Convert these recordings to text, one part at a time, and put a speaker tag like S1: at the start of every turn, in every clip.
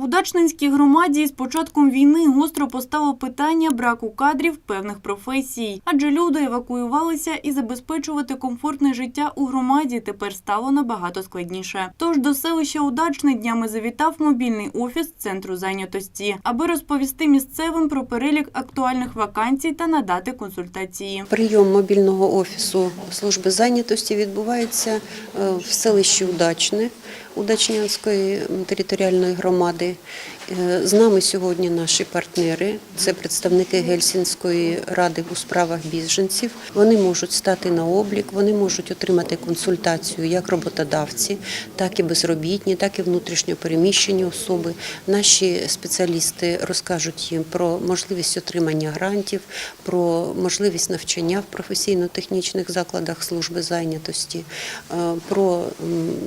S1: В Удачненській громаді з початком війни гостро постало питання браку кадрів певних професій, адже люди евакуювалися і забезпечувати комфортне життя у громаді тепер стало набагато складніше. Тож до селища Удачне днями завітав мобільний офіс центру зайнятості, аби розповісти місцевим про перелік актуальних вакансій та надати консультації.
S2: Прийом мобільного офісу служби зайнятості відбувається е, в селищі Удачне Удачнянської територіальної громади. Е, З нами сьогодні наші партнери, це представники Гельсінської ради у справах біженців. Вони можуть стати на облік, вони можуть отримати консультацію як роботодавці, так і безробітні, так і внутрішньо переміщені особи. Наші спеціалісти розкажуть їм про можливість отримання грантів, про можливість навчання в професійно-технічних закладах служби зайнятості, е, про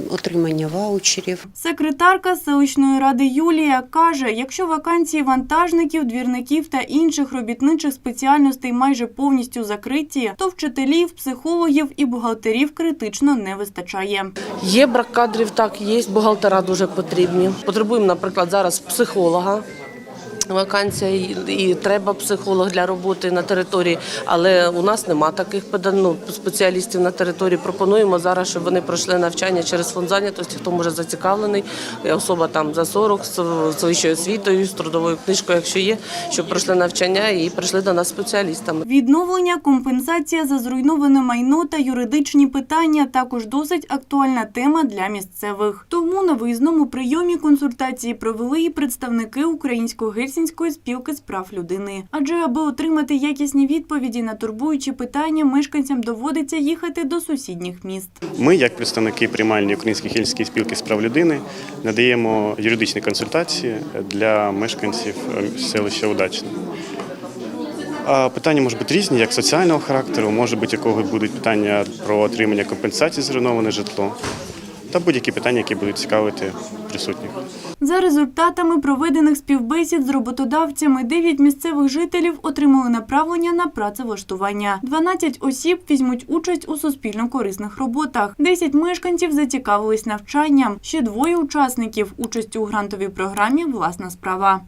S2: отримання ваучерів.
S1: Секретарка селищної ради Юлія каже, якщо вакансії вантажників, двірників та інших робітничих спеціальностей майже повністю закриті, то вчителів, психологів і бухгалтерів критично не вистачає.
S3: Є брак кадрів, так, є бухгалтера дуже потрібні. Потребуємо, наприклад, зараз психолога. Вакансія і- треба психолог для роботи на території, але у нас нема таких ну, спеціалістів на території. Пропонуємо зараз, щоб вони пройшли навчання через фонд зайнятості, хто може зацікавлений, особа там за 40 з вищою освітою, з трудовою книжкою, якщо є, щоб пройшли навчання і прийшли до нас спеціалістами.
S1: Відновлення, компенсація за зруйноване майно та юридичні питання також досить актуальна тема для місцевих. Тому на виїзному прийомі консультації провели і представники Українсько-гельсінської спілки з прав людини. Адже аби отримати якісні відповіді на турбуючі питання, мешканцям доводиться їхати до сусідніх міст.
S4: Ми, як представники приймальні Української гільської спілки з прав людини, надаємо юридичні консультації для мешканців е, селища Удачне. Питання можуть бути різні, як соціального характеру, може бути якого будуть питання про отримання компенсації зруйноване житло, та будь-які питання, які будуть цікавити присутніх.
S1: За результатами проведених співбесід з роботодавцями, 9 місцевих жителів отримали направлення на працевлаштування. 12 осіб візьмуть участь у суспільно-корисних роботах. 10 мешканців зацікавились навчанням. Ще двоє учасників участь у грантовій програмі Власна справа.